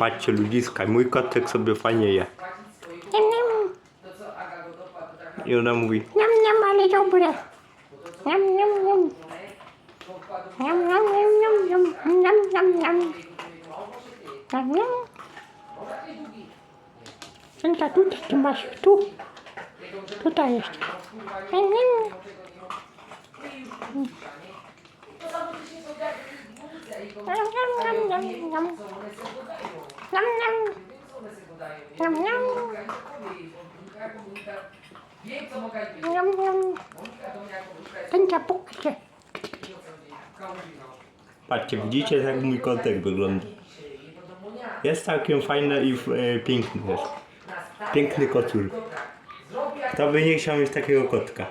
Patrzcie ludziska, mój kotek sobie fajnie je. Niam, niam, I ona mówi, niam, niam, ale dobre. Niam, niam, niam. Niam, niam, niam, niam, niam, niam, niam, niam. Niam, niam. Senta, tutaj ty masz, tu. Tutaj jeszcze. Niam, niam. Niam, niam, niam, niam, Nam, nam. Nam, nam. Nam, nam. Ten ciapuk. Patrzcie, widzicie jak mój kotek wygląda. Jest całkiem fajny i e, piękny też. Piękny kocur. Kto by nie chciał mieć takiego kotka?